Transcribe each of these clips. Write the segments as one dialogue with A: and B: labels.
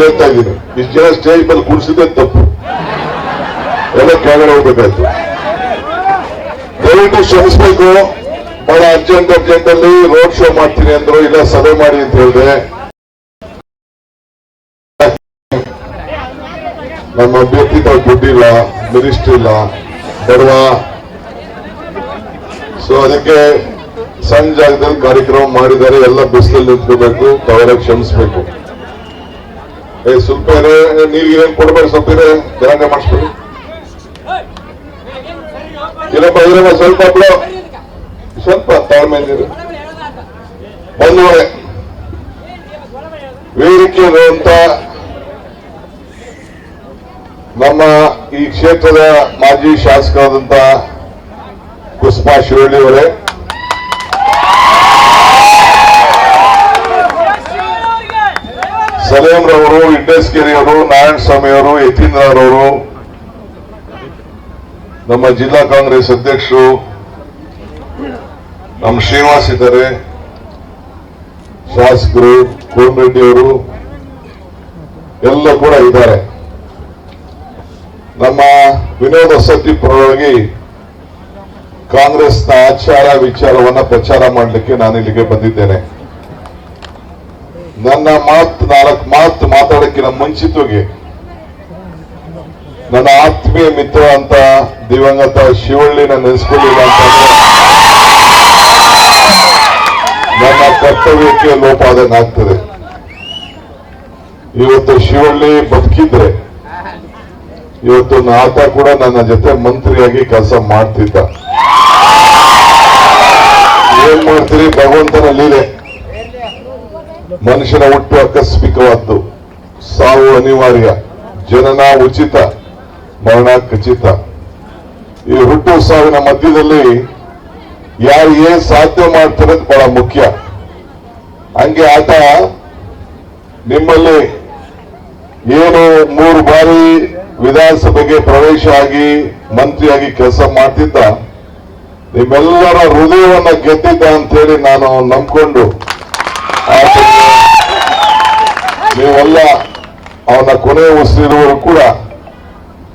A: ಹೇಳ್ತಾ ಇದ್ದೀನಿ. ಇಷ್ಟು ಜನ ಸ್ಟೇಜ್ ಮೇಲೆ ತಪ್ಪು. ಎಲ್ಲ ಕೆಳಗಡೆ ಹೋಗ್ಬೇಕಾಯ್ತು ದಯವಿಟ್ಟು ಶ್ರಮಿಸ್ಬೇಕು ಬಹಳ ಅರ್ಜೆಂಟ್ ಅರ್ಜೆಂಟ್ ಅಲ್ಲಿ ರೋಡ್ ಶೋ ಮಾಡ್ತೀನಿ ಅಂದ್ರು, ಇಲ್ಲ ಸಭೆ ಮಾಡಿ ಅಂತ ಹೇಳಿದೆ. ನಮ್ಮ ಅಭ್ಯರ್ಥಿ ತಾವು ದುಡ್ಡಿಲ್ಲ ಮಿನಿಸ್ಟ್ರಿ ಇಲ್ಲ ಬಡವ ಸೊ ಅದಕ್ಕೆ ಸಣ್ಣ ಜಾಗದಲ್ಲಿ ಕಾರ್ಯಕ್ರಮ ಮಾಡಿದ್ದಾರೆ. ಎಲ್ಲ ಬಿಸಿಲಲ್ಲಿ ನಿಂತ್ಕೋಬೇಕು, ತವರ ಕ್ಷಮಿಸ್ಬೇಕು. ಏ, ಸ್ವಲ್ಪ ನೀರಿಗೆ ಏನ್ ಕೊಡ್ಬೇಡಿ, ಸ್ವಲ್ಪ ಇದೆ, ಜನಾಂಗ ಮಾಡಿಸ್ಬೇಕು ಇಲ್ಲಪ್ಪ ಇರಮ್ಮ ಸ್ವಲ್ಪ ಸ್ವಲ್ಪ ತಾಳ್ಮೆ ನೀರು ಒಂದು ವೇದಿಕೆ ಇರುವಂತ ನಮ್ಮ ಈ ಕ್ಷೇತ್ರದ ಮಾಜಿ ಶಾಸಕರಾದಂತ ಕುಸುಮಾ ಶಿವಳ್ಳಿ ಅವರೇ. ಸಲೇಮ್ರವರು ಅವರು ನಾರಾಯಣ ಸ್ವಾಮಿ ಅವರು ಯತೀಂದ್ರರವರು ನಮ್ಮ ಜಿಲ್ಲಾ ಕಾಂಗ್ರೆಸ್ ಅಧ್ಯಕ್ಷರು, ನಮ್ಮ ಶ್ರೀನಿವಾಸ್ ಇದ್ದಾರೆ, ಶಾಸಕರು ಕೋಮರೆಡ್ಡಿ ಅವರು, ಎಲ್ಲ ಕೂಡ ಇದ್ದಾರೆ. ವಿನೋದ ವಸತಿ ಪರವಾಗಿ ಕಾಂಗ್ರೆಸ್ನ ಆಚಾರ ವಿಚಾರವನ್ನ ಪ್ರಚಾರ ಮಾಡಲಿಕ್ಕೆ ನಾನು ಇಲ್ಲಿಗೆ ಬಂದಿದ್ದೇನೆ. ನನ್ನ ಮಾತು ನಾಲ್ಕು ಮಾತು ಮಾತಾಡೋಕ್ಕಿಂತ ಮುಂಚಿತವಾಗಿ ನನ್ನ ಆತ್ಮೀಯ ಮಿತ್ರ ಅಂತ ದಿವಂಗತ ಶಿವಳ್ಳಿನ ನೆನೆಸ್ಕೊಳ್ಳಿಲ್ಲ ನನ್ನ ಕರ್ತವ್ಯಕ್ಕೆ ಲೋಪಾದನಾಗ್ತದೆ ಇವತ್ತು ಶಿವಳ್ಳಿ ಬದುಕಿದ್ರೆ ಇವತ್ತು ಆತ ಕೂಡ ನನ್ನ ಜೊತೆ ಮಂತ್ರಿಯಾಗಿ ಕೆಲಸ ಮಾಡ್ತಿದ್ದ. ಏನ್ ಮಾಡ್ತೀರಿ? ಭಗವಂತನ ಲೀಲೆ. ಮನುಷ್ಯನ ಹುಟ್ಟು ಆಕಸ್ಮಿಕವಾದ್ದು. ಸಾವು ಅನಿವಾರ್ಯ. ಜನನ ಉಚಿತ. ಮರಣ ಖಚಿತ. ಈ ಹುಟ್ಟು ಸಾವಿನ ಮಧ್ಯದಲ್ಲಿ ಯಾರು ಏನ್ ಸಾಧ್ಯ ಮಾಡ್ತಾರೆ ಅದು ಬಹಳ ಮುಖ್ಯ. ಹಂಗೆ ಆತ ನಿಮ್ಮಲ್ಲಿ ಏನು ಮೂರು ಬಾರಿ ವಿಧಾನಸಭೆಗೆ ಪ್ರವೇಶ ಆಗಿ ಮಂತ್ರಿಯಾಗಿ ಕೆಲಸ ಮಾಡ್ತಿದ್ದ ನಿಮ್ಮೆಲ್ಲರ ಹೃದಯವನ್ನ ಗೆದ್ದಿದ್ದ ಅಂತ ಹೇಳಿ ನಾನು ನಂಬಿಕೊಂಡು ನೀವೆಲ್ಲ ಅವನ ಕೊನೆ ಉಸಿರುವರು ಕೂಡ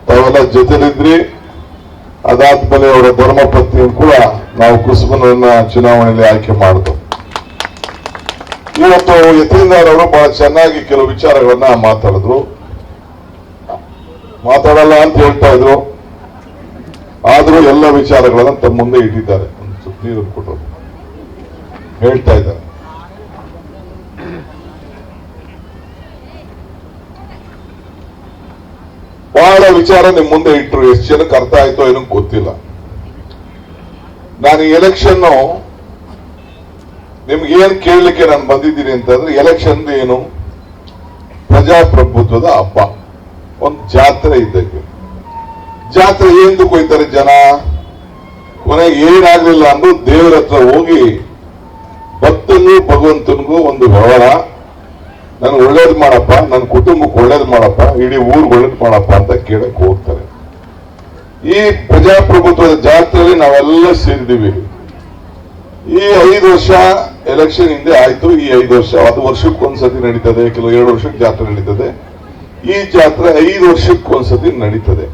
A: ತಾವೆಲ್ಲ ಜೊತೆಲಿದ್ರಿ. ಅದಾದ್ಮೇಲೆ ಅವರ ಧರ್ಮಪತ್ನಿಯನ್ನು ಕೂಡ ನಾವು ಕುಸುಮನನ್ನ ಚುನಾವಣೆಯಲ್ಲಿ ಆಯ್ಕೆ ಮಾಡಿದ್ರು. ಇವತ್ತು ಯತೀಂದ್ರ ಅವರು ಬಹಳ ಚೆನ್ನಾಗಿ ಕೆಲವು ವಿಚಾರಗಳನ್ನ ಮಾತಾಡಿದ್ರು. ಮಾತಾಡಲ್ಲ ಅಂತ ಹೇಳ್ತಾ ಇದ್ರು. ಆದ್ರೂ ಎಲ್ಲ ವಿಚಾರಗಳನ್ನ ತಮ್ಮ ಮುಂದೆ ಇಟ್ಟಿದ್ದಾರೆ. ನೀರು ಕೊಟ್ಟರು. ಹೇಳ್ತಾ ಇದ್ದಾರೆ. ಬಹಳ ವಿಚಾರ ನಿಮ್ ಮುಂದೆ ಇಟ್ರು. ಎಷ್ಟು ಜನಕ್ಕೆ ಅರ್ಥ ಆಯ್ತೋ ಏನೋ ಗೊತ್ತಿಲ್ಲ. ನಾನು ಎಲೆಕ್ಷನ್ನು ನಿಮ್ಗೆ ಏನ್ ಕೇಳಲಿಕ್ಕೆ ನಾನು ಬಂದಿದ್ದೀನಿ ಅಂತಂದ್ರೆ ಎಲೆಕ್ಷನ್ ಏನು? ಪ್ರಜಾಪ್ರಭುತ್ವದ ಹಬ್ಬ. ಒಂದು ಜಾತ್ರೆ ಇದ್ದಕ್ಕೆ ಜಾತ್ರೆ ಎಂದು ಕೊಯ್ತಾರೆ ಜನ? ಕೊನೆಗೆ ಏನಾಗ್ಲಿಲ್ಲ ಅಂದ್ರೂ ದೇವರ ಹತ್ರ ಹೋಗಿ ಭಕ್ತನಿಗೂ ಭಗವಂತನಿಗೂ ಒಂದು ವ್ಯವಹಾರ ನನ್ಗೆ ಒಳ್ಳೇದು ಮಾಡಪ್ಪ, ನನ್ನ ಕುಟುಂಬಕ್ಕೆ ಒಳ್ಳೇದು ಮಾಡಪ್ಪ, ಇಡೀ ಊರ್ಗೆ ಒಳ್ಳೇದು ಮಾಡಪ್ಪ ಅಂತ ಕೇಳಕ್ ಹೋಗ್ತಾರೆ. ಈ ಪ್ರಜಾಪ್ರಭುತ್ವದ ಜಾತ್ರೆಯಲ್ಲಿ ನಾವೆಲ್ಲ ಸೇರಿದೀವಿ. ಈ ಐದು ವರ್ಷ ಎಲೆಕ್ಷನ್ ಹಿಂದೆ ಆಯ್ತು, ಈ ಐದು ವರ್ಷ, ಅದು ವರ್ಷಕ್ಕೆ ಒಂದ್ಸತಿ ನಡೀತದೆ, ಕೆಲವು ಎರಡು ವರ್ಷಕ್ಕೆ ಜಾತ್ರೆ ನಡೀತದೆ. ಈ ಜಾತ್ರೆ ಐದು ವರ್ಷಕ್ಕೊಂದ್ಸತಿ ನಡೀತದೆ.